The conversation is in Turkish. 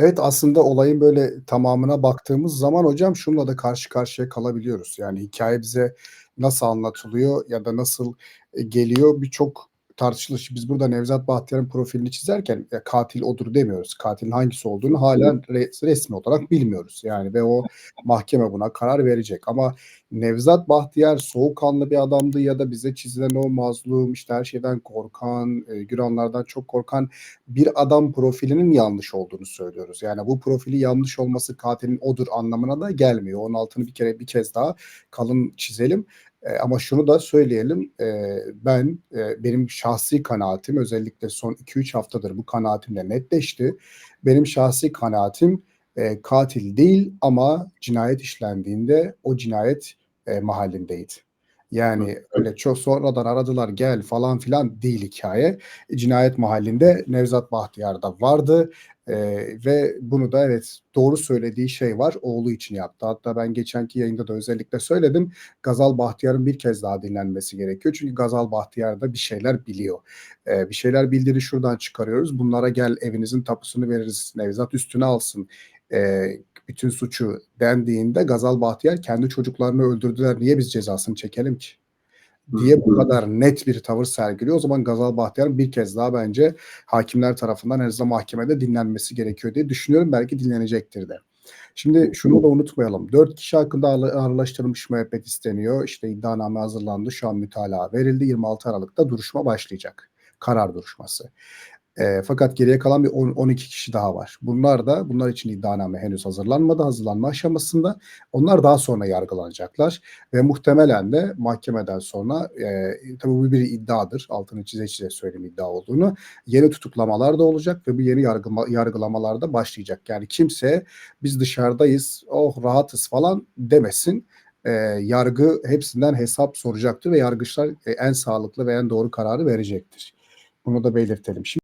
Evet, aslında olayın böyle tamamına baktığımız zaman hocam şununla da karşı karşıya kalabiliyoruz. Yani hikâye bize nasıl anlatılıyor ya da nasıl, eee, geliyor birçok tartışılır. Biz burada Nevzat Bahtiyar'ın profilini çizerken, ya, katil odur demiyoruz. Katilin hangisi olduğunu hâlen res resmi olarak bilmiyoruz. Yani ve o mahkeme buna karar verecek ama Nevzat Bahtiyar soğukkanlı bir adamdı ya da bize çizilen o mazlum, işte, her şeyden korkan, eee, günahlardan çok korkan bir adam profilinin yanlış olduğunu söylüyoruz. Yani bu profili yanlış olması katilin odur anlamına da gelmiyor. Onun altını bir kere bir kez daha kalın çizelim. Eee, ama şunu da söyleyelim, eee, ben, eee, benim şahsi kanaatim özellikle son 2-3 haftadır bu kanaatim de netleşti. Benim şahsi kanaatim, eee, katil değil ama cinayet işlendiğinde o cinayet, eee, mahallindeydi. Yani öyle çok sonradan aradılar gel falan filan değil hikâye. Cinayet mahallinde Nevzat Bahtiyar da vardı, eee, ve bunu da evet, doğru söylediği şey var, oğlu için yaptı. Hatta ben geçenki yayında da özellikle söyledim. Gazal Bahtiyar'ın bir kez daha dinlenmesi gerekiyor. Çünkü Gazal Bahtiyar da bir şeyler biliyor. Eee, bir şeyler bildiğini şuradan çıkarıyoruz. Bunlara gel evinizin tapusunu veririz, Nevzat üstüne alsın, eee, bütün suçu dendiğinde Gazal Bahtiyar kendi çocuklarını öldürdüler, niye biz cezasını çekelim ki diye bu kadar net bir tavır sergiliyor. O zaman Gazal Bahtiyar'ın bir kez daha bence hakimler tarafından en azından mahkemede dinlenmesi gerekiyor diye düşünüyorum. Belki dinlenecektir de. Şimdi şunu da unutmayalım. 4 kişi hakkında ağırla ağırlaştırılmış müebbet isteniyor. İşte iddianame hazırlandı. Şu an mütalaa verildi. 26 Aralık'ta duruşma başlayacak. Karar duruşması. Eee, fakat geriye kalan bir on 12 kişi daha var. Bunlar da bunlar için iddianame henüz hazırlanmadı. Hazırlanma aşamasında. Onlar daha sonra yargılanacaklar ve muhtemelen de mahkemeden sonra, eee, tabii bu bir iddiadır. Altını çize çize söyleyeyim iddia olduğunu. Yeni tutuklamalar da olacak ve bu yeni yargıma yargılamalar da başlayacak. Yani kimse biz dışarıdayız, oh rahatız falan demesin. Eee, yargı hepsinden hesap soracaktır ve yargıçlar, eee, en sağlıklı ve en doğru kararı verecektir. Bunu da belirtelim. Şim